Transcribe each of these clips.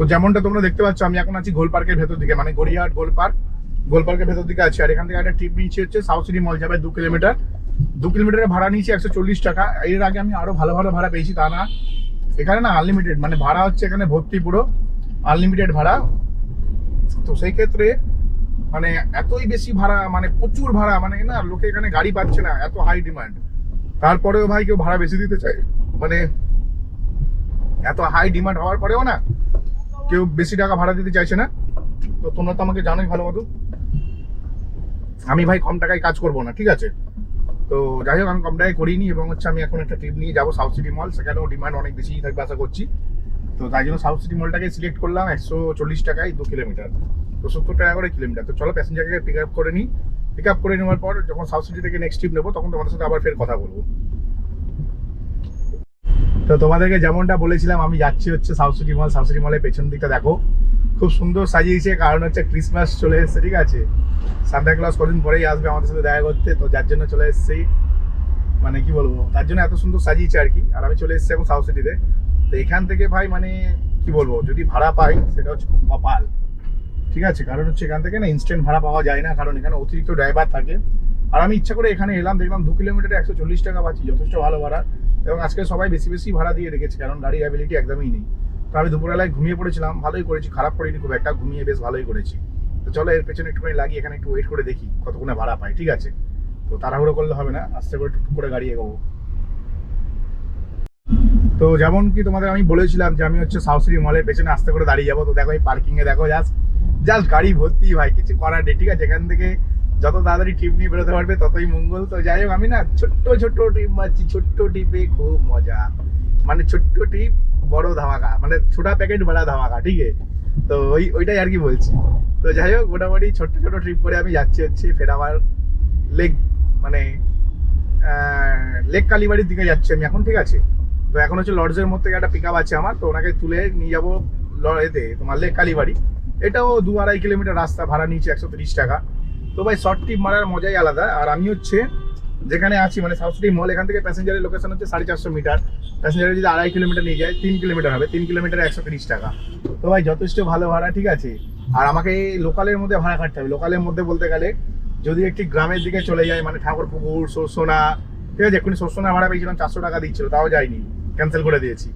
তো যেমনটা তোমরা দেখতে পাচ্ছ, আমি এখন আছি গোল পার্কের ভেতর দিকে মানে গড়িয়াহাট গোল পার্ক। গোল পার্কের ভেতর দিকে আছি, আর এখান থেকে একটা ট্রিপ নিয়েছি হচ্ছে সাউথ সিটি মল যাবে দু কিলোমিটার। দু কিলোমিটারের ভাড়া নিয়েছি একশো চল্লিশ টাকা। এর আগে আমি আরও ভালো ভালো ভাড়া পেয়েছি, তা না। এখানে না আনলিমিটেড মানে ভাড়া হচ্ছে এখানে ভর্তি পুরো আনলিমিটেড ভাড়া। তো সেই ক্ষেত্রে মানে এতই বেশি ভাড়া মানে প্রচুর ভাড়া মানে না লোকে এখানে গাড়ি পাচ্ছে না, এত হাই ডিমান্ড তারপরেও ভাই কেউ ভাড়া বেশি দিতে চায় মানে এত হাই ডিমান্ড হওয়ার পরেও না কেউ বেশি টাকা ভাড়া দিতে চাইছে না, তো তোমরা তো আমাকে জানোই ভালো মতো। আমি ভাই কম টাকায় কাজ করব না, ঠিক আছে? তো যাই হোক, আমি কম টাকায় করিনি এবং হচ্ছে আমি এখন একটা ট্রিপ নিয়ে যাব সাউথ সিটি মল সেখানেও ডিমান্ড অনেক বেশি থাকবে আশা করছি। তো তাই জন্য সাউথ সিটি মলটাকে সিলেক্ট করলাম একশো চল্লিশ টাকায় দু কিলোমিটার তো সত্তর টাকা করে কিলোমিটার তো চলো প্যাসেঞ্জারকে পিক আপ করে নিই। পিক আপ করে নেওয়ার পর যখন সাউথ সিটি থেকে নেক্সট ট্রিপ নেব, তখন তোমাদের সাথে আবার ফের কথা বলব। তো তোমাদেরকে যেমনটা বলেছিলাম, আমি যাচ্ছি হচ্ছে south city mall. South city মলের পেছন দিকটা দেখো। খুব সুন্দর সাজিয়েছে, কারণ হচ্ছে ক্রিসমাস চলে এসেছে, ঠিক আছে? সান্তা ক্লাস কদিন পরেই আসবে আমাদের সাথে দেখা করতে, তো যার জন্য চলে এসেছি। মানে কি বলব, তার জন্য এত সুন্দর সাজিয়েছে আর কি। আর আমি চলে এসেছি এখন সাউথ সিটিতে তো এখান থেকে ভাই মানে কি বলব, যদি ভাড়া পাই, সেটা হচ্ছে খুব কপাল। ঠিক আছে? কারণ হচ্ছে এখান থেকে না ইনস্ট্যান্ট ভাড়া পাওয়া যায় না, কারণ এখানে অতিরিক্ত ড্রাইভার থাকে। আর আমি ইচ্ছা করে এখানে এলাম, দেখলাম দু কিলোমিটারে একশো চল্লিশ টাকা পাচ্ছি, যথেষ্ট ভালো ভাড়া। এবং আজকে সবাই বেশি বেশি ভাড়া দিয়ে রেখেছে, কারণ গাড়ির অ্যাবিলিটি একদমই নেই। তো আমি দুপুরবেলায় ঘুমিয়ে পড়েছিলাম, ভালোই করেছি, খারাপ করিনি, খুব একটা ঘুমিয়ে বেশ ভালোই করেছি। তো চলো এর পেছনে একটুখানি লাগিয়ে এখানে একটু ওয়েট করে দেখি কতক্ষণে ভাড়া পাই, ঠিক আছে? তো তাড়াহুড়ো করলে হবে না, আস্তে করে টুক করে গাড়ি এগোবো। তো যেমন কি তোমাদের আমি বলেছিলাম যে আমি হচ্ছে সাউথ সিটি মলের পেছনে আস্তে করে দাঁড়িয়ে যাব, তো দেখো এই পার্কিংয়ে দেখো জাস্ট জাস্ট গাড়ি ভর্তি ভাই, কিছু করার নেই, ঠিক আছে? এখান থেকে যত তাড়াতাড়ি ট্রিপ নিয়ে বেরোতে পারবে, ততই মঙ্গল। তো যাই হোক, আমি না ছোট্ট ছোট্ট ট্রিপ মারছি। ছোট্ট ট্রিপে খুব মজা। মানে ছোট্ট ট্রিপ বড় ধামাকা। মানে ছোটা প্যাকেট বড়া ধামাকা, ঠিক আছে? তো ওই, ওইটাই আর কি বলছি। তো যাই হোক, মোটামুটি ছোট্ট ছোট ট্রিপ করে আমি যাচ্ছি হচ্ছে ফের আমার লেক মানে লেক কালীবাড়ির দিকে যাচ্ছি আমি এখন, ঠিক আছে? তো এখন হচ্ছে লর্ডসের মধ্যে থেকে একটা পিক আছে আমার, তো ওনাকে তুলে নিয়ে যাব এতে তোমার লেক কালীবাড়ি এটাও দু আড়াই কিলোমিটার রাস্তা, ভাড়া নিয়েছে একশো তিরিশ টাকা। তো ভাই শর্ট ট্রিপ মারার মজাই আলাদা। আর আমি হচ্ছে যেখানে আছি মানে সাউথ সিটি মল এখান থেকে প্যাসেঞ্জারের লোকেশন হচ্ছে সাড়ে চারশো মিটার। প্যাসেঞ্জারের যদি আড়াই কিলোমিটার নিয়ে যায়, তিন কিলোমিটার হবে। তিন কিলোমিটার একশো তিরিশ টাকা। তো ভাই, যথেষ্ট ভালো ভাড়া, ঠিক আছে? আর আমাকে লোকালের মধ্যে ভাড়া কাটতে হবে। লোকালের মধ্যে বলতে গেলে, যদি একটি গ্রামের দিকে চলে যায় মানে ঠাকুরপুকুর, সরসোনা, ঠিক আছে? এক্ষুনি সরসোনা ভাড়া পেয়েছিলাম, চারশো টাকা দিচ্ছিল, তাও যায়নি ক্যান্সেল করে দিয়েছি।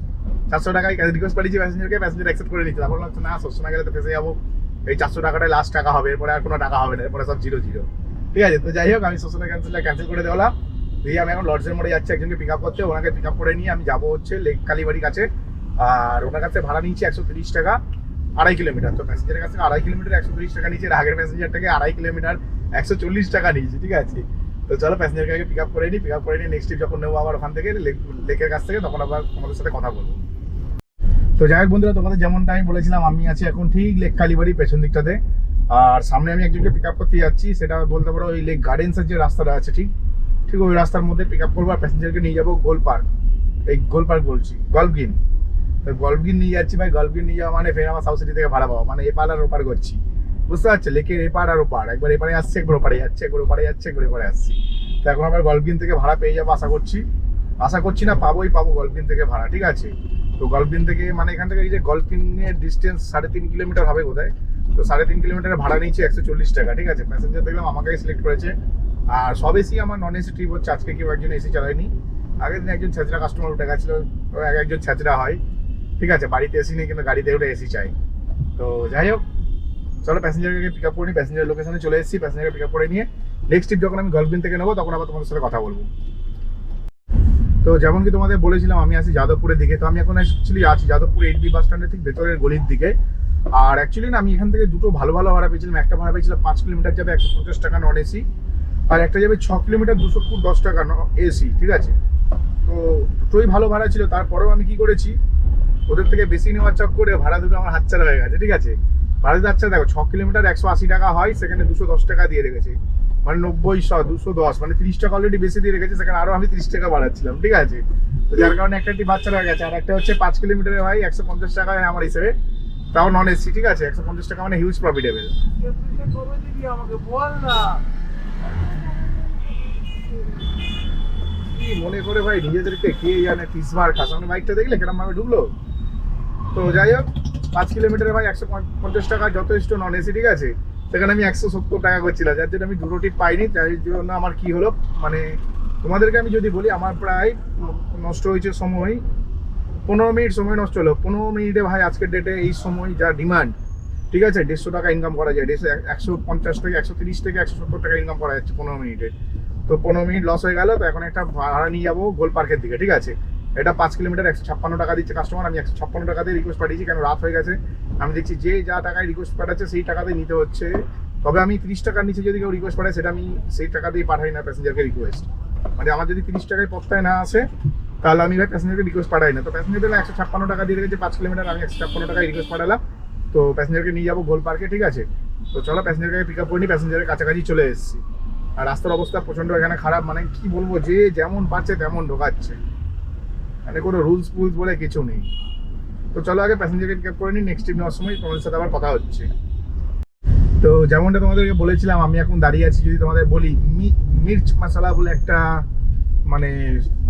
চারশো টাকায় রিকোয়েস্ট পাঠিয়েছি প্যাসেঞ্জারকে প্যাসেঞ্জার অ্যাকসেপ্ট করে নিচ্ছে তারপর না, সরসোনা গেলে তো ফেসে যাব। এই চারশো টাকাটাই লাস্ট টাকা হবে, এরপরে আর কোনো টাকা হবে না, এরপরে সব জিরো জিরো ঠিক আছে, তো যাই হোক, আমি সরসোনা ক্যান্সেলটা ক্যান্সেল করে দেওয়ালাম। দিয়ে আমি এখন লর্ডসের মোড়ে যাচ্ছি, একজনকে পিক আপ করতে, ওনাকে পিক আপ করে নিয়ে আমি যাব হচ্ছে লেক কালীবাড়ির কাছে। আর ওনার কাছে ভাড়া নিচ্ছি একশো তিরিশ টাকা, আড়াই কিলোমিটার। তো প্যাসেঞ্জারের কাছে আড়াই কিলোমিটার, একশো তিরিশ টাকা এর আগের প্যাসেঞ্জারটাকে আড়াই কিলোমিটার, একশো চল্লিশ টাকা নিয়েছি, ঠিক আছে? তো চলো প্যাসেঞ্জারকে পিক আপ করে নিই পিক আপ করে নিয়ে নেক্সট ট্রিপ যখন নেব আবার ওখান থেকে লেক লেকের কাছ থেকে, তখন আবার তোমাদের সাথে কথা বলব। তো যাই হোক বন্ধুরা, তোমাদের যেমনটা আমি বলেছিলাম, আমি আছি এখন ঠিক লেক কালীবাড়ির পেছন দিকটাতে। আর সামনে আমি একজনকে পিক আপ করতে যাচ্ছি, সেটা বলতে পারো ওই লেক গার্ডেন্সের যে রাস্তাটা আছে, ঠিক? ঠিক ওই রাস্তার মধ্যে পিক আপ করব আর প্যাসেঞ্জারকে নিয়ে যাব গোল পার্ক এই গোল পার্ক বলছি গল্ফ তো গল্ফ নিয়ে যাচ্ছি ভাই গল্ফ নিয়ে যাওয়া মানে ফের আমার সাউথ সিটি থেকে ভাড়া পাবো মানে এপার আর ওপার করছি। বুঝতে পারছ? লেকের এপার আর ওপার, একবার এপারে আসছে, একবার ওপারে যাচ্ছে, একবার ওপারে যাচ্ছে, একবার এপারে আসছি। তো এখন আবার গল্ফ থেকে ভাড়া পেয়ে যাব আশা করছি। আশা করছি না, পাবোই পাবো গল্ফ থেকে ভাড়া, ঠিক আছে? তো গল্ফ গিন থেকে মানে এখান থেকে এই যে গল্ফ গিনের ডিস্টেন্স সাড়ে তিন কিলোমিটার হবে বোধহয়। তো সাড়ে তিন কিলোমিটারের ভাড়া নিচ্ছে একশো চল্লিশ টাকা, ঠিক আছে? প্যাসেঞ্জার দেখলাম, আমাকেই সিলেক্ট করেছে। আর সব এসি আমার নন এসি ট্রিপ হচ্ছে, আজকে কেউ একজন এসি চালায়নি। আগের দিন একজন ছেচরা কাস্টমার উঠে গেছিল এক একজন ছেচরা হয়। ঠিক আছে, বাড়িতে এসি নেই, কিন্তু গাড়িতে উঠে এসি চাই তো যাই হোক, চলো প্যাসেঞ্জারকে পিক আপ করে নিই প্যাসেঞ্জার লোকেশনে চলে এসেছি প্যাসেঞ্জারকে পিক আপ করে নিয়ে নেক্সট ট্রিপ যখন আমি গল্ফবিন থেকে নেব, তখন আবার তোমাদের সাথে কথা বলব। তো যেমন কি তোমাদের বলেছিলাম, আমি আছি যাদবপুরের দিকে, তো আমি এখন অ্যাকচুয়ালি আছি যাদবপুর এইট বি বাস স্ট্যান্ডের ঠিক ভেতরের গলির দিকে। আর অ্যাকচুয়ালি না, আমি এখান থেকে দুটো ভালো ভালো ভাড়া পেয়েছিলাম। একটা ভাড়া পেয়েছিলাম পাঁচ কিলোমিটার যাবে একশো পঞ্চাশ টাকা নন এসি আর একটা যাবে ছ কিলোমিটার দুশো ফুট দশ টাকা এসি ঠিক আছে? তো দুটোই ভালো ভাড়া ছিল। তারপরেও আমি কি করেছি, ওদের থেকে বেশি নেওয়ার চক করে ভাড়া দুটো আমার হাতছাড়া হয়ে গেছে, ঠিক আছে? ভাড়া দিতে হাতছাড়া, দেখো, ছ কিলোমিটার একশো আশি টাকা হয়, সেখানে দুশো দশ টাকা দিয়ে রেখেছে। মানে নব্বই শ দুশো দশ মানে তিরিশ টাকা অলরেডি বেশি দিয়ে রেখেছে সেখানে আরও আমি তিরিশ টাকা বাড়াচ্ছিলাম ঠিক আছে? তো যার কারণে একটা বাচ্চা হয়ে গেছে আর একটা হচ্ছে পাঁচ কিলোমিটারে ভাই একশো পঞ্চাশ টাকা আমার হিসেবে। তাও নন এসি ঠিক আছে? একশো পঞ্চাশ টাকা মানে হিউজ প্রফিটেবল মনে করে ভাই নিজেদেরকে কে জানে তিসবার খাসানো বাইকটা দেখলে কেরম ভাবে ঢুকলো? তো যাই হোক পাঁচ কিলোমিটারে ভাই একশো পঞ্চাশ টাকা যথেষ্ট নন এসি ঠিক আছে? সেখানে আমি একশো সত্তর টাকা করছিলাম। যার জন্য আমি দুটো টিপ পাইনি, তাই জন্য আমার কি হলো মানে তোমাদেরকে আমি যদি বলি, আমার প্রায় নষ্ট হয়েছে সময়, পনেরো মিনিট সময় নষ্ট হলো। পনেরো মিনিটে ভাই, আজকের ডেটে এই সময় যা ডিমান্ড ঠিক আছে? দেড়শো টাকা ইনকাম করা যায়। দেড়শো, একশো পঞ্চাশ থেকে একশো তিরিশ থেকে একশো সত্তর টাকা ইনকাম করা যাচ্ছে পনেরো মিনিটে। তো পনেরো মিনিট লস হয়ে গেল, তো এখন একটা ভাড়া নিয়ে যাব গোল পার্কের দিকে, ঠিক আছে? এটা পাঁচ কিলোমিটার একশো ছাপ্পান্ন টাকা দিচ্ছে কাস্টমার আমি একশো ছাপ্পান্ন টাকাতে রিকোয়েস্ট পাঠিয়েছি কেন রাত হয়ে গেছে। আমি দেখছি যে যা টাকায় রিকোয়েস্ট পাঠাচ্ছে, সেই টাকাতে নিতে হচ্ছে। তবে আমি তিরিশ টাকার নিচে যদি কেউ রিকোয়েস্ট পাঠায়, সেটা আমি সেই টাকা দিয়ে পাঠাই না প্যাসেঞ্জারকে রিকোয়েস্ট মানে আমার যদি তিরিশ টাকায় পত্তায় না আসে, তাহলে আমি ভাই প্যাসেঞ্জারকে রিকোয়েস্ট পাঠাই না। তো প্যাসেঞ্জারদের একশো ছাপ্পান্ন টাকা দিয়ে রেখেছে, পাঁচ কিলোমিটার আমি একশো ছাপ্পান্ন টাকায় রিকোয়েস্ট পাঠালাম। তো প্যাসেঞ্জারকে নিয়ে যাব গোল পার্কে ঠিক আছে? তো চলো প্যাসেঞ্জারকে পিক আপ করে নিই প্যাসেঞ্জারের কাছাকাছি চলে এসেছি। আর রাস্তার অবস্থা প্রচণ্ড এখানে খারাপ মানে কি বলব, যে যেমন পাচ্ছে তেমন ঢোকাচ্ছে। মানে কোনো রুলস ফুলস বলে কিছু নেই। তো চলো আগে প্যাসেঞ্জারকে পিক আপ করে নিই নেক্সট ট্রিপ নেওয়ার সময় তোমাদের সাথে আবার কথা হচ্ছে। তো যেমনটা তোমাদেরকে বলেছিলাম, আমি এখন দাঁড়িয়ে আছি যদি তোমাদের বলি মির্চ মশলা বলে একটা মানে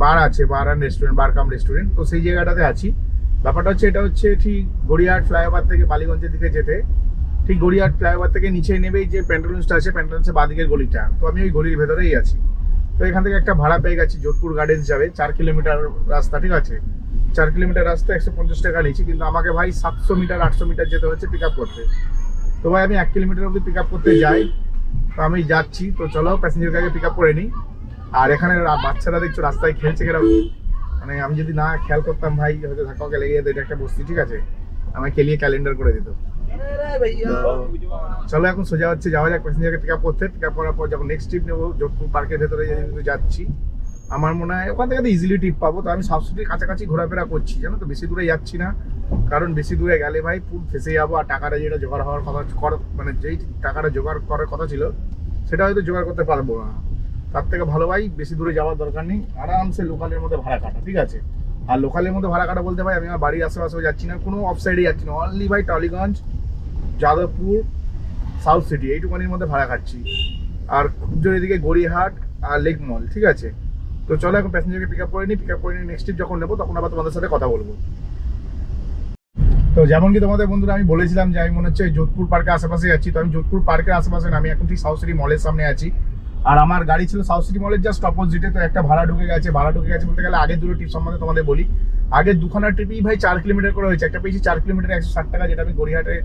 বার আছে, bar and restaurant bar cum restaurant তো সেই জায়গাটাতে আছি। ব্যাপারটা হচ্ছে এটা হচ্ছে ঠিক গড়িয়াহাট ফ্লাইওভার থেকে বালিগঞ্জের দিকে যেতে। ঠিক গড়িয়াহাট ফ্লাইওভার থেকে নিচে নেবেই যে প্যান্টালুন্সটা আছে প্যান্টালুন্সের বাদিকের গলিটা। তো আমি ওই গলির ভেতরেই আছি। তো এখান থেকে একটা ভাড়া পেয়ে গেছি, যোধপুর গার্ডেন্স যাবে, চার কিলোমিটার রাস্তা, ঠিক আছে? চার কিলোমিটার রাস্তা একশো পঞ্চাশ টাকা নিচ্ছি কিন্তু আমাকে ভাই সাতশো মিটার, আটশো মিটার যেতে হচ্ছে পিক আপ করতে। তো ভাই আমি এক কিলোমিটার অবধি পিক আপ করতে যাই, তো আমি যাচ্ছি, তো চলো প্যাসেঞ্জারকে আগে পিক আপ করে নিই। আর এখানে বাচ্চারা দেখছ রাস্তায় খেলছে কীরকম? মানে আমি যদি না খেয়াল করতাম ভাই, হয়তো ধাক্কা ফাক্কা লেগে যেত এটা একটা বস্তি, ঠিক আছে? আমায় খেলিয়ে ক্যালেন্ডার করে দিত। চলো এখন সোজা হচ্ছে, যাওয়া যাক প্যাসেঞ্জারকে পিক আপ করতে। পিক আপ করার পর যখন নেক্সট ট্রিপ নেব, যোধপুর পার্কের ভেতরে যাচ্ছি। আমার মনে হয় ওখান থেকে তো ইজিলি ট্রিপ পাবো, তো আমি সাবসিডির কাছাকাছি ঘোরাফেরা করছি, জানো তো? বেশি দূরে যাচ্ছি না, কারণ বেশি দূরে গেলে ভাই পুর ফেসে যাব, আর টাকাটা যেটা জোগাড় হওয়ার কথা কর- মানে যেই টাকাটা জোগাড় করার কথা ছিল, সেটা হয়তো জোগাড় করতে পারব না। তার থেকে ভালো ভাই, বেশি দূরে যাওয়ার দরকার নেই, আরামসে লোকালের মধ্যে ভাড়া কাটা, ঠিক আছে? আর লোকালের মধ্যে ভাড়া কাটা বলতে ভাই, আমি আমার বাড়ির আশেপাশেও যাচ্ছি না, কোনো অফ সাইডে যাচ্ছি না অনলি ভাই টলিগঞ্জ যাদবপুর সাউথ সিটি এইটুকুনির মধ্যে ভাড়া খাচ্ছি। আর খুব জোর এদিকে গড়িয়াহাট আর লেক মল ঠিক আছে? তো চলো এখন প্যাসেঞ্জারকে পিক আপ করে নিই পিক আপ করে নিই নেক্সট ট্রিপ যখন নেব, তখন আবার তোমাদের সাথে কথা বলব। তো যেমন কি তোমাদের বন্ধুরা, আমি বলেছিলাম যে আমি মনে হচ্ছে যোধপুর পার্কের আশেপাশে যাচ্ছি। তো আমি যোধপুর পার্কের আশেপাশে না, আমি এখন ঠিক সাউথ সিটি মলের সামনে আছি। আর আমার গাড়ি ছিল সাউথ সিটি মলের জাস্ট অপোজিটে তো একটা ভাড়া ঢুকে গেছে। ভাড়া ঢুকে গেছে বলতে গেলে আগের দুটো ট্রিপ সম্বন্ধে তোমাদের বলি। আগে দুখানা ট্রিপই ভাই চার কিলোমিটার করে হয়েছে। একটা পেয়েছি চার কিলোমিটার একশো ষাট টাকা, যেটা আমি গড়িয়াহাটে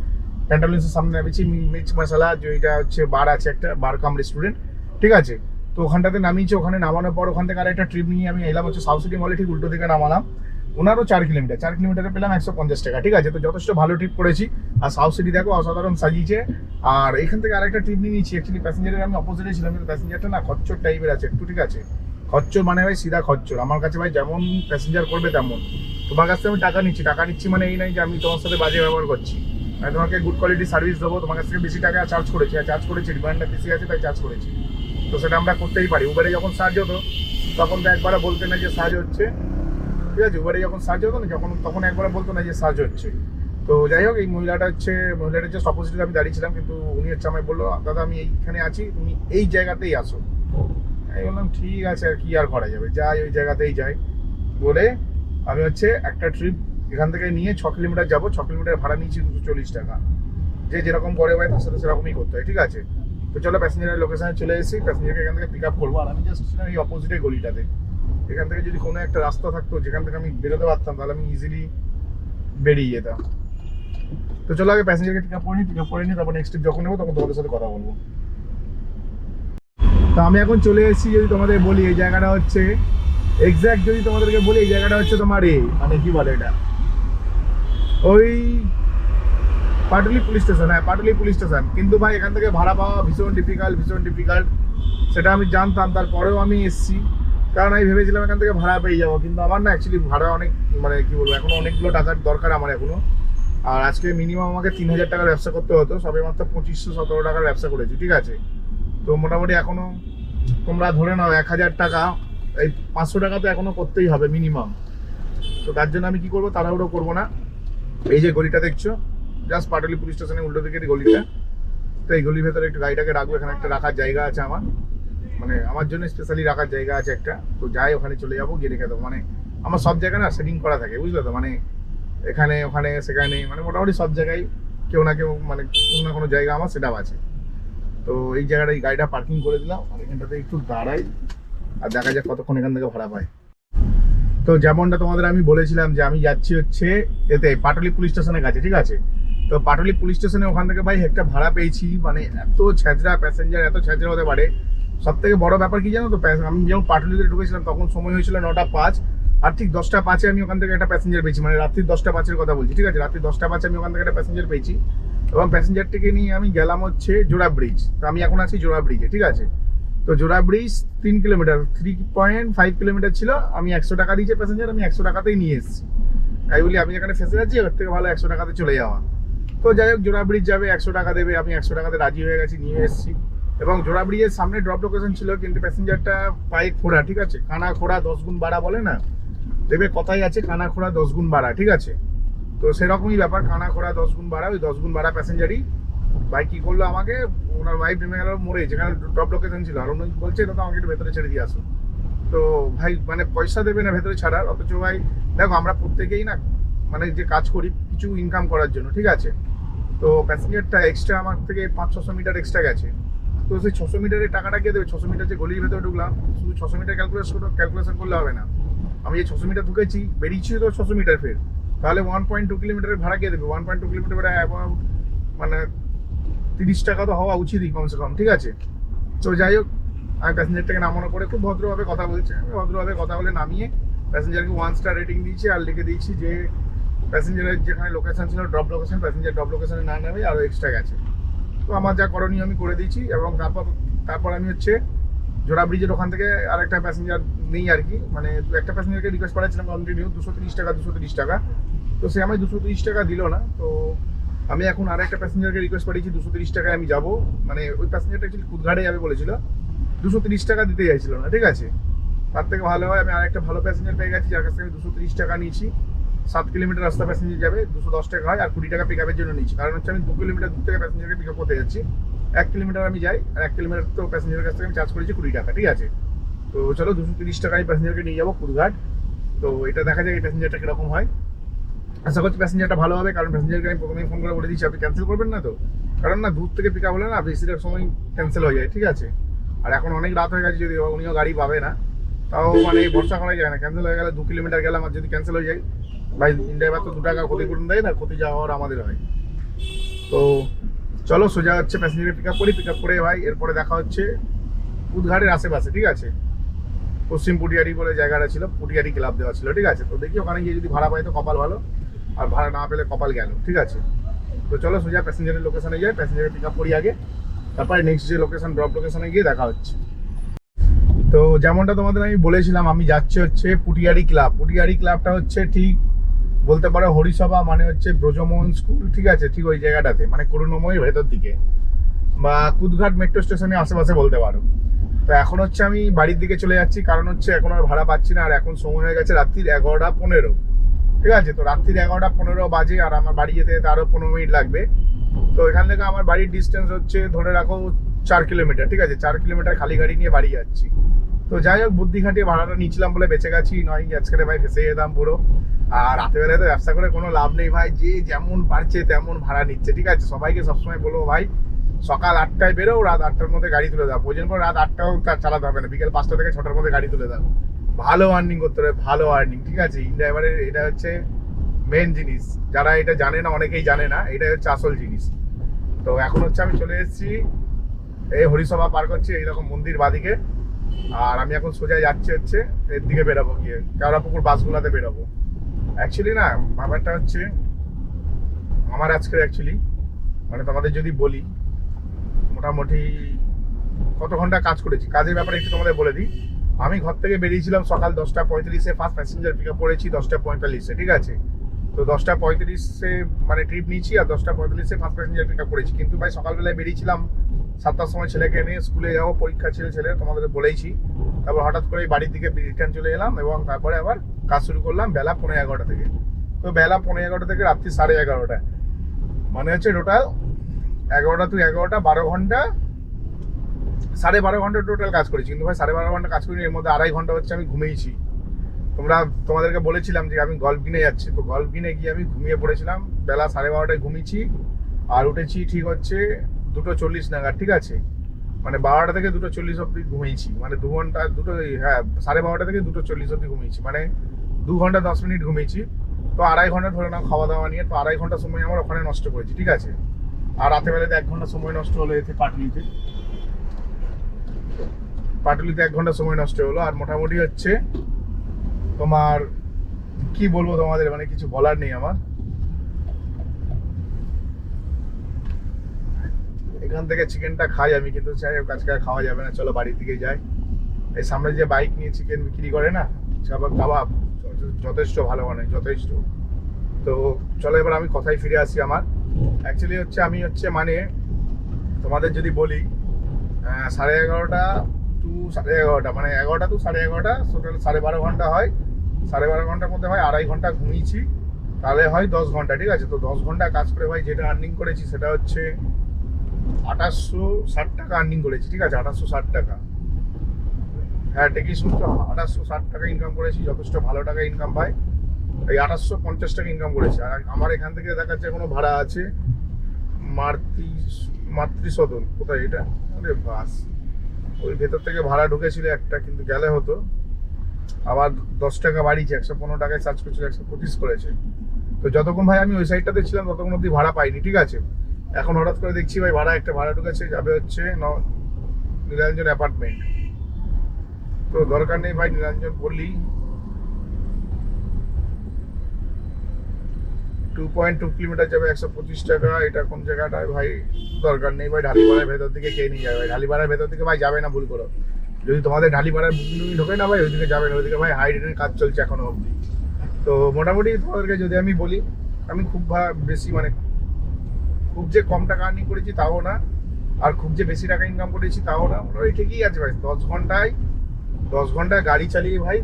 প্যান্টালুন্সের সামনে নামিয়েছি মির্চ মশলা যেটা হচ্ছে বার আছে একটা বার কাম রেস্টুরেন্ট ঠিক আছে? তো ওখানটাতে নামিয়েছি, ওখানে নামানোর পর ওখান থেকে আর একটা ট্রিপ নিয়ে আমি এলাম হচ্ছে সাউথ সিটি মলে ঠিক উল্টো দিকে নামালাম। ওনারও চার কিলোমিটার, চার কিলোমিটারে পেলাম একশো পঞ্চাশ টাকা, ঠিক আছে? তো যথেষ্ট ভালো ট্রিপ করেছি। আর সাউথ সিটি দেখো, অসাধারণ সাজিয়েছে। আর এখান থেকে আরেকটা ট্রিপ নিয়ে নিয়েছি অ্যাকচুয়ালি প্যাসেঞ্জারের আমি অপোজিটে ছিলাম, কিন্তু প্যাসেঞ্জারটা না খচ্চর টাইপের আছে, একটু, ঠিক আছে? খচ্চর মানে ভাই সিধা খচ্চর। আমার কাছে ভাই যেমন প্যাসেঞ্জার করবে তেমন। তোমার কাছ থেকে আমি টাকা নিচ্ছি টাকা নিচ্ছি মানে এই নাই যে আমি তোমার সাথে বাজে ব্যবহার করছি। আমি তোমাকে গুড কোয়ালিটি সার্ভিস দেবো তোমার কাছ থেকে বেশি টাকা চার্জ করেছি, আর চার্জ করেছি ডিমান্ডটা বেশি আছে, তাই চার্জ করেছি। তো সেটা আমরা করতেই পারি। উবারে যখন সার্জ হতো, তখন তো একবার বলতে না যে সার্জ হচ্ছে। ঠিক আছে উবারে যখন সার্জ হতো না, যখন, তখন একবার বলতো না যে সার্জ হচ্ছে। তো যাই হোক, এই মহিলাটা হচ্ছে মহিলাটা হচ্ছে অপোজিটে আমি দাঁড়িয়েছিলাম কিন্তু উনি হচ্ছে আমায় বলল, দাদা, আমি এইখানে আছি, তুমি এই জায়গাতেই আসো। আমি বললাম, ঠিক আছে, আর কি আর করা যাবে? যাই, ওই জায়গাতেই যাই। বলে আমি হচ্ছে একটা ট্রিপ এখান থেকে নিয়ে ছ কিলোমিটার যাব, ছ কিলোমিটার ভাড়া নিয়েছি দুশো চল্লিশ টাকা। যে যেরকম করে ভাই, তার সাথে সেরকমই করতে হয়, ঠিক আছে? তো চলো প্যাসেঞ্জারের লোকেশনে চলে এসেছি প্যাসেঞ্জারকে এখান থেকে পিক আপ করব। আর আমি জাস্ট ছিলাম এই অপোজিটে গলিটাতে। এখান থেকে যদি কোনো একটা রাস্তা থাকতো, যেখান থেকে আমি বেরোতে পারতাম, তাহলে আমি ইজিলি বেরিয়ে যেতাম। তো চলো আগে প্যাসেঞ্জারকে পিক আপ করে নিই পিক আপ করে নিই তারপর নেক্সট যখন নেব, তখন তোমাদের সাথে কথা বলব। তো আমি এখন চলে এসেছি যদি তোমাদের বলি, এই জায়গাটা হচ্ছে এক্স্যাক্ট যদি তোমাদেরকে বলি, এই জায়গাটা হচ্ছে তোমার এ মানে কি বলে এটা? ওই পাটুলি পুলিশ স্টেশন হ্যাঁ পাটুলি পুলিশ স্টেশন। কিন্তু ভাই, এখান থেকে ভাড়া পাওয়া ভীষণ ডিফিকাল্ট ভীষণ ডিফিকাল্ট সেটা আমি জানতাম, তারপরেও আমি এসেছি। কারণ আমি ভেবেছিলাম এখান থেকে ভাড়া পেয়ে যাব, কিন্তু আমার না অ্যাকচুয়ালি ভাড়া অনেক মানে কি বলব, এখনও অনেকগুলো টাকার দরকার আমার এখনও। আর আজকে মিনিমাম আমাকে তিন হাজার টাকার ব্যবসা করতে হতো, সবে মাত্র পঁচিশশো সতেরো টাকার ব্যবসা করেছি, ঠিক আছে? তো মোটামুটি এখনও, তোমরা ধরে নাও, এক হাজার টাকা, এই পাঁচশো টাকা তো এখনও করতেই হবে মিনিমাম তো তার জন্য আমি কি করব, তাড়াহুড়ো করব না। এই যে গলিটা দেখছ? জাস্ট পাটলি পুলিশ স্টেশনের উল্টো দিকের গলিটা। তো এই গলির ভেতরে একটু গাড়িটাকে রাখব, এখানে একটা রাখার জায়গা আছে আমার। মানে আমার জন্য স্পেশালি রাখার জায়গা আছে একটা। তো যাই, ওখানে চলে যাব, গিয়ে রেখে দেবো। মানে আমার সব জায়গায় না সেটিং করা থাকে, বুঝলে তো? মানে এখানে, ওখানে, সেখানে মানে মোটামুটি সব জায়গায় কেউ না কেউ মানে কোনো না কোনো জায়গা আমার সেটাও আছে। তো এই জায়গাটা এই গাড়িটা পার্কিং করে দিলাম, আর এখানটাতে একটু দাঁড়াই, আর দেখা যাক কতক্ষণ এখান থেকে ভাড়া পায় তো যেমনটা তোমাদের আমি বলেছিলাম যে আমি যাচ্ছি হচ্ছে এতে পাটলি পুলিশ স্টেশনের কাছে, ঠিক আছে? তো পাটলি পুলিশ স্টেশনে ওখান থেকে ভাই একটা ভাড়া পেয়েছি মানে এত ছ্যাঁচড়া প্যাসেঞ্জার এত ছ্যাঁচড়া হতে পারে। সব থেকে বড় ব্যাপার কি জানো তো আমি যখন পাটলিতে ঢুকেছিলাম তখন সময় হয়েছিল নটা পাঁচ, আর ঠিক দশটা পাঁচে আমি ওখান থেকে একটা প্যাসেঞ্জার পেয়েছি মানে রাত্রি দশটা পাঁচের কথা বলছি, ঠিক আছে? রাত্রি দশটা পাঁচে আমি ওখান থেকে একটা প্যাসেঞ্জার পেয়েছি। এবং প্যাসেঞ্জারটিকে নিয়ে আমি গেলাম হচ্ছে জোড়া ব্রিজ তো আমি এখন আছি জোড়া ব্রিজে ঠিক আছে? তো জোড়া ব্রিজ তিন kilometre three point five kilometre ছিল। আমি একশো টাকা দিয়েছে প্যাসেঞ্জার আমি একশো টাকাতেই নিয়ে এসেছি। তাই বলি, আমি যেখানে ফেসে যাচ্ছি এর থেকে ভালো একশো টাকাতে চলে যাওয়া। তো যাই হোক, জোড়া ব্রিজ যাবে, একশো টাকা দেবে, আমি একশো টাকাতে রাজি হয়ে গেছি, নিয়ে এসেছি। এবং জোড়া ব্রিজের সামনে ড্রপ লোকেশন ছিল, কিন্তু প্যাসেঞ্জারটা পায়ে খোড়া, ঠিক আছে? কানা খোড়া দশ গুণ বাড়া বলে না? দেবে কথাই আছে, কানা খোড়া দশ গুণ বাড়া, ঠিক আছে? তো সেরকমই ব্যাপার, কানা খোড়া দশ গুণ বাড়া, ওই দশ গুণ বাড়া প্যাসেঞ্জারই ভাই কি করল আমাকে? ওনার ওয়াইফ নেমে গেল মোড়ে যেখানে ড্রপ লোকেশন ছিল। আর উনি বলছে এটা তো আমাকে একটু ভেতরে ছেড়ে দিয়ে আসুন। তো ভাই মানে পয়সা দেবে না ভেতরে ছাড়ার। অথচ ভাই, দেখো, আমরা প্রত্যেকেই না মানে যে কাজ করি কিছু ইনকাম করার জন্য, ঠিক আছে? তো প্যাসেঞ্জারটা এক্সট্রা আমার থেকে পাঁচ, ছশো মিটার এক্সট্রা গেছে। তো সেই ছশো মিটারের টাকাটা কে দেবে? ছশো মিটার যে গলির ভেতরে ঢুকলাম, শুধু ছশো মিটার ক্যালকুলেশন ক্যালকুলেশন করলে হবে না। আমি যে ছশো মিটার ঢুকেছি, বেরিয়েছি তো ছশো মিটার ফের। তাহলে ওয়ান পয়েন্ট টু কিলোমিটারের ভাড়া কে দেবে? ওয়ান পয়েন্ট টু কিলোমিটার ভাড়া অ্যাবাউট মানে তিরিশ টাকা তো হওয়া উচিতই কমসে কম, ঠিক আছে? তো যাই হোক আমি প্যাসেঞ্জারটাকে নামানো করে খুব ভদ্রভাবে কথা বলছে। আমি ভদ্রভাবে কথা বলে নামিয়ে প্যাসেঞ্জারকে ওয়ান স্টার রেটিং দিয়েছি আর লিখে দিয়েছি যে প্যাসেঞ্জারের যেখানে লোকেশন ছিল ড্রপ লোকেশন প্যাসেঞ্জার ড্রপ লোকেশনে না নামে আরও এক্সট্রা গেছে। তো আমার যা করণীয় আমি করে দিয়েছি এবং তারপর তারপর আমি হচ্ছে জোড়া ব্রিজের ওখান থেকে আরেকটা প্যাসেঞ্জার নেই আর কি। মানে একটা প্যাসেঞ্জারকে রিকোয়েস্ট করেছিলাম কন্টিনিউ দুশো তিরিশ টাকা, দুশো তিরিশ টাকা। তো সে আমায় দুশো তিরিশ টাকা দিল না। তো আমি এখন আর একটা প্যাসেঞ্জারকে রিকোয়েস্ট পাঠিয়েছি, দুশো তিরিশ টাকায় আমি যাব। মানে ওই প্যাসেঞ্জারটা অ্যাকচুয়ালি কুদঘাটে যাবে বলেছিল। দুশো তিরিশ টাকা দিতে চাইছিল না, ঠিক আছে? তার থেকে ভালো হয়, আমি আরেকটা ভালো প্যাসেঞ্জার পেয়ে গেছি, যার কাছ থেকে আমি দুশো তিরিশ টাকা নিয়েছি। সাত কিলোমিটার রাস্তা প্যাসেঞ্জার যাবে, দুশো দশ টাকা হয়, আর কুড়ি টাকা পিক আপের জন্য নিচ্ছি কারণ হচ্ছে আমি দু কিলোমিটার দূর থেকে প্যাসেঞ্জারকে পিক আপ করতে যাচ্ছি। এক কিলোমিটার আমি যাই, আর এক কিলোমিটার তো প্যাসেঞ্জারের কাছ থেকে আমি চার্জ করেছি কুড়ি টাকা, ঠিক আছে? তো চলো, দুশো তিরিশ টাকায় প্যাসেঞ্জারকে নিয়ে যাব কুদঘাট তো এটা দেখা যায় এই প্যাসেঞ্জারটা কীরকম হয়। আশা করছি প্যাসেঞ্জারটা ভালো হবে, কারণ প্যাসেঞ্জারকে আমি প্রথমেই ফোন করে বলে দিচ্ছি আপনি ক্যান্সেল করবেন না তো? কারণ না, দূর থেকে পিক আপ হলে না বেশিরভাগ সময় ক্যান্সেল হয়ে যায়, ঠিক আছে? আর এখন অনেক রাত হয়ে গেছে, যদি উনিও গাড়ি পাবে না, তাও মানে বর্ষা করা যায় না। ক্যান্সেল হয়ে গেলে দু কিলোমিটার গেলাম, আর যদি ক্যান্সেল হয়ে যায়, ভাই ড্রাইভার তো দু টাকা ক্ষতিপূরণ দেয় না, ক্ষতি যাওয়ার আমাদের হয়। তো চলো, সোজা হচ্ছে প্যাসেঞ্জার পিক আপ করি পিক আপ করে ভাই, এরপরে দেখা হচ্ছে উদঘাটের আশেপাশে, ঠিক আছে? পশ্চিম পুটিয়ারি বলে জায়গাটা ছিল, পুটিয়ারি ক্লাব দেওয়া ছিল, ঠিক আছে? তো দেখি ওখানে গিয়ে যদি ভাড়া পাই তো কপাল ভালো। আর ভাড়া না পেলে কপাল গেল, ঠিক আছে? তো চলো সোজা প্যাসেঞ্জারের লোকেশনে যাই প্যাসেঞ্জারের পিক আপ করি আগে, তারপরে নেক্সট যে লোকেশন ড্রপ লোকেশনে গিয়ে দেখা হচ্ছে। তো যেমনটা তোমাদের আমি বলেছিলাম, আমি যাচ্ছি হচ্ছে পুটিয়ারি ক্লাব পুটিয়ারি ক্লাবটা হচ্ছে ঠিক বলতে পারো হরিসভা মানে হচ্ছে ব্রজমোহন স্কুল ঠিক আছে? ঠিক ওই জায়গাটাতে মানে করুণাময়ীর ভেতর দিকে। বা কুদঘাট মেট্রো স্টেশনের আশেপাশে বলতে পারো। তো এখন হচ্ছে আমি বাড়ির দিকে চলে যাচ্ছি, কারণ হচ্ছে এখন আর ভাড়া পাচ্ছি না, আর এখন সময় হয়ে গেছে রাত্রির এগারোটা পনেরো। ঠিক আছে, তো রাত্রির এগারোটা পনেরো বাজে আর আমার বাড়ি যেতে যেতে আরও পনেরো মিনিট লাগবে। তো এখান থেকে আমার বাড়ির ডিস্টেন্স হচ্ছে, ধরে রাখো চার কিলোমিটার ঠিক আছে? চার কিলোমিটার খালি গাড়ি নিয়ে বাড়ি যাচ্ছি। তো যাই হোক, বুদ্ধি খাটিয়ে ভাড়াটা নিচ্ছিলাম বলে বেঁচে গেছি, নয় আজকে ভাই ফেসে যেতাম পুরো। আর রাতের বেলায় তো ব্যবসা করে কোনো লাভ নেই ভাই, যে যেমন পারছে তেমন ভাড়া নিচ্ছে, ঠিক আছে? সবাইকে সবসময় বলব ভাই, সকাল আটটায় বেরো রাত আটটার মধ্যে গাড়ি তুলে দাও। প্রয়োজন পর রাত আটটাও চালাতে হবে না, বিকেল পাঁচটা থেকে ছটার মধ্যে গাড়ি তুলে দাও। ভালো আর্নিং করতে হবে ভালো আর্নিং ঠিক আছে? ইন ড্রাইভারের এটা হচ্ছে মেন জিনিস। যারা এটা জানে না, অনেকেই জানে না এটা হচ্ছে আসল জিনিস। তো এখন হচ্ছে আমি চলে এসেছি, এই হরিসভা পার করছি এইরকম মন্দির বাদিকে। আর আমি এখন সোজা যাচ্ছি হচ্ছে, এর দিকে বেরোবো গিয়ে, কেওড়াপুকুর বাসগুলোতে বেরোবো। অ্যাকচুয়ালি না, ব্যাপারটা হচ্ছে, আমার আজকে অ্যাকচুয়ালি মানে তোমাদের যদি বলি, মোটামুটি কত ঘণ্টা কাজ করেছি? কাজের ব্যাপারে একটু তোমাদের বলে দিই। আমি ঘর থেকে বেরিয়েছিলাম সকাল দশটা পঁয়ত্রিশে ফার্স্ট প্যাসেঞ্জার পিক আপ করেছি দশটা পঁয়তাল্লিশে, ঠিক আছে? তো দশটা পঁয়ত্রিশে মানে ট্রিপ নিয়েছি আর দশটা পঁয়তাল্লিশে ফার্স্ট প্যাসেঞ্জার পিক আপ করেছি। কিন্তু ভাই সকালবেলায় বেরিয়েছিলাম সাতটার সময় ছেলেকে নিয়ে স্কুলে যাব, পরীক্ষা ছিল ছেলে তোমাদের বলেইছি। তারপর হঠাৎ করে বাড়ির দিকে রিটার্ন চলে এলাম এবং তারপরে আবার কাজ শুরু করলাম বেলা পনেরো এগারোটা থেকে। তো বেলা পনেরো এগারোটা থেকে রাত্রি সাড়ে এগারোটা মানে হচ্ছে টোটাল এগারোটা টু এগারোটা বারো ঘণ্টা সাড়ে বারো ঘণ্টা টোটাল কাজ করেছি। কিন্তু ভাই, সাড়ে বারো ঘণ্টা কাজ করিনি, এর মধ্যে আড়াই ঘণ্টা হচ্ছে আমি ঘুমিয়েছি। তোমরা, তোমাদেরকে বলেছিলাম যে আমি গল্ফ কিনে যাচ্ছি। তো গল্ফ কিনে গিয়ে আমি ঘুমিয়ে পড়েছিলাম। বেলা সাড়ে বারোটায় ঘুমিয়েছি আর উঠেছি ঠিক হচ্ছে দুটো চল্লিশ নাগাদ, ঠিক আছে? মানে বারোটা থেকে দুটো চল্লিশ অব্দি ঘুমিয়েছি। মানে দু ঘণ্টা, দুটো হ্যাঁ সাড়ে বারোটা থেকে দুটো চল্লিশ অব্দি ঘুমিয়েছি। মানে দু ঘণ্টা দশ মিনিট ঘুমিয়েছি। তো আড়াই ঘণ্টা ধরে নাও খাওয়া দাওয়া নিয়ে, তো আড়াই ঘণ্টা সময় আমার ওখানে নষ্ট করেছি, ঠিক আছে? আর রাতে বেলাতে এক ঘণ্টা সময় নষ্ট হলো এতে পাটুলিতে পাটুলিতে এক ঘণ্টা সময় নষ্ট হলো, আর মোটামুটি হচ্ছে তোমার কি বলব তোমাদের মানে কিছু বলার নেই আমার। এখান থেকে চিকেনটা খাই আমি, কিন্তু চাই আর খাওয়া যাবে না, চলো বাড়ির দিকে যাই। এই সামনে যে বাইক নিয়ে চিকেন বিক্রি করে না কাবাব কাবাব, যথেষ্ট ভালো মানে যথেষ্ট। তো চলো এবার আমি কথায় ফিরে আসি আমার। অ্যাকচুয়ালি হচ্ছে আমি হচ্ছে মানে তোমাদের যদি বলি সাড়ে এগারোটা টু সাড়ে এগারোটা মানে এগারোটা টু সাড়ে এগারোটা টোটাল সাড়ে বারো ঘণ্টা হয়। সাড়ে বারো ঘণ্টার মধ্যে হয় আড়াই ঘণ্টা ঘুমিয়েছি। তাহলে হয় দশ ঘণ্টা, ঠিক আছে? তো দশ ঘণ্টা কাজ করে ভাই যেটা আর্নিং করেছি সেটা হচ্ছে আঠাশশো ষাট টাকা আর্নিং করেছি, ঠিক আছে? আঠাশশো ষাট টাকা। হ্যাঁ ঠিকই শুনছো। আঠাশশো ষাট টাকা ইনকাম করেছি, যথেষ্ট ভালো টাকা ইনকাম পাই এই আঠাশশো পঞ্চাশ টাকা ইনকাম করেছি। আর আমার এখান থেকে দেখাচ্ছে কোনো ভাড়া আছে মাতৃ মাতৃসদন। কোথায় এটা? আরে বাস। ওই ভেতর থেকে ভাড়া ঢুকেছিল একটা, কিন্তু গেলে হতো। আবার দশ টাকা বাড়িয়েছে, একশো পনেরো টাকায় চার্জ করছিল, একশো পঁচিশ করেছে। তো যতক্ষণ ভাই আমি ওই সাইডটাতে ছিলাম, ততক্ষণ অব্দি ভাড়া পাইনি, ঠিক আছে? এখন হঠাৎ করে দেখছি ভাই ভাড়া একটা, ভাড়া ঢুকেছে, যাবে হচ্ছে নীলাঞ্জন অ্যাপার্টমেন্ট তো দরকার নেই ভাই, নীলাঞ্জন বললি টু পয়েন্ট টু কিলোমিটার যাবে একশো পঁচিশ টাকা, এটা কোন জায়গাটায় ভাই? দরকার নেই ভাই, ঢালিপাড়ার ভেতর দিকে কে নিয়ে যাবে? ঢালিপাড়ার ভেতর দিকে ভাই যাবে না, ভুল করো। যদি তোমাদের ঢালিপাড়ার বুকিং ঢোকে না ভাই, ওইদিকে যাবে না, ওইদিকে ভাই হাই রেটের কাজ চলছে এখনও অবধি। তো মোটামুটি তোমাদেরকে যদি আমি বলি, আমি খুব বেশি মানে খুব যে কম টাকা আর্নিং করেছি তাও না, আর খুব যে বেশি টাকা ইনকাম করেছি তাও না, মোটামুটি ঠিকই আছে ভাই। দশ ঘন্টায় দশ ঘন্টায় গাড়ি চালিয়ে ভাই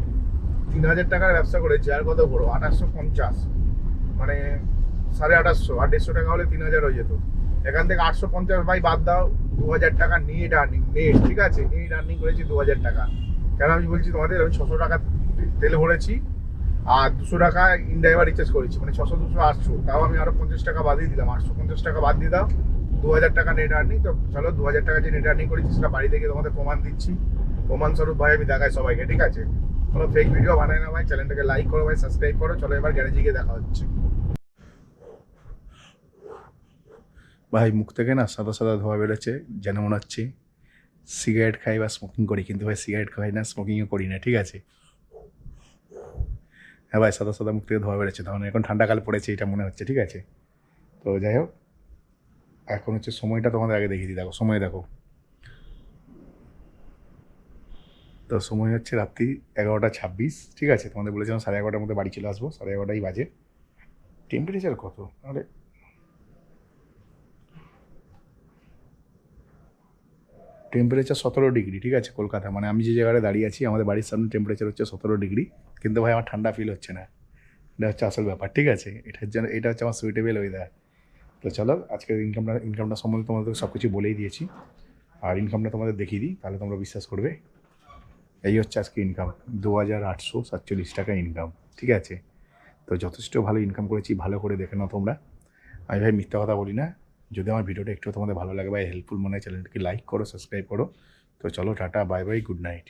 তিন হাজার টাকার ব্যবসা করেছি, আর কত বড় আঠাশশো পঞ্চাশ। মানে সাড়ে আঠাশশো আর দেড়শো টাকা হলে তিন হাজার হয়ে যেত। এখান থেকে আটশো পঞ্চাশ বাই বাদ দাও, দু হাজার টাকা নেট আর্নিং নেট ঠিক আছে? নেট আর্নিং করেছি দু হাজার টাকা। কেন আমি বলছি তোমাদের? আমি ছশো টাকা তেল ভরেছি আর দুশো টাকা ইনড্রাইভার রিচার্জ করেছি মানে ছশো, দুশো, আটশো। তাও আমি আরও পঞ্চাশ টাকা বাদ দিয়ে দিলাম। আটশো, পঞ্চাশ টাকা বাদ দিয়ে দাও, দু হাজার টাকা নেট আর্নিং তো চলো দু হাজার টাকা যে নেট আর্নিং করেছি সেটা বাড়ি থেকে তোমাদের প্রমাণ দিচ্ছি। প্রমাণ স্বরূপ ভাই আমি দেখাই সবাইকে, ঠিক আছে? কোনো ফেক ভিডিও বানাই না ভাই চ্যানেলটাকে লাইক করো ভাই সাবস্ক্রাইব করো, চলো এবার গ্যারেজে গিয়ে দেখা হচ্ছে। ভাই, মুখ থেকে না সাদা সাদা ধোয়া বেরোচ্ছে, যেন মনে হচ্ছে সিগারেট খাই বা স্মোকিং করি, কিন্তু ভাই সিগারেট খাই না স্মোকিংও করি না, ঠিক আছে? হ্যাঁ ভাই, সাদা সাদা মুখ থেকে ধোয়া বেরোচ্ছে, তখন এখন ঠান্ডাকাল পড়েছে, এটা মনে হচ্ছে, ঠিক আছে? তো যাই হোক, এখন হচ্ছে সময়টা তোমাদের আগে দেখিয়ে দিই, দেখো, সময় দেখো। তো সময় হচ্ছে রাত্রি এগারোটা ছাব্বিশ, ঠিক আছে? তোমাদের বলেছিলাম সাড়ে এগারোটার মধ্যে বাড়ি চলে আসব, সাড়ে এগারোটাই বাজে। টেম্পারেচার কত? আরে টেম্পারেচার সতেরো ডিগ্রি, ঠিক আছে, কলকাতা। মানে আমি যে জায়গায় দাঁড়িয়ে আছি, আমাদের বাড়ির সামনে টেম্পারেচার হচ্ছে সতেরো ডিগ্রি। কিন্তু ভাই, আমার ঠান্ডা ফিল হচ্ছে না। এটা হচ্ছে আসল ব্যাপার, ঠিক আছে? এটার জন্য, এটা হচ্ছে আমার সুইটেবল ওয়েদার তো চলো, আজকের ইনকামটা ইনকামটা সম্বন্ধে তোমাদের সব কিছু বলেই দিয়েছি। আর ইনকামটা তোমাদের দেখিয়ে দিই, তাহলে তোমরা বিশ্বাস করবে। এই হচ্ছে আজকে ইনকাম দু হাজার আটশো সাতচল্লিশ টাকা ইনকাম ঠিক আছে? তো যথেষ্ট ভালো ইনকাম করেছি, ভালো করে দেখে নাও তোমরা। আমি ভাই মিথ্যা কথা বলি না। যদি আমার ভিডিওটা একটু তোমাদের ভালো লাগে বা হেল্পফুল মনে হয় চ্যানেলটিকে লাইক করো সাবস্ক্রাইব করো। তো চলো, tata bye bye good night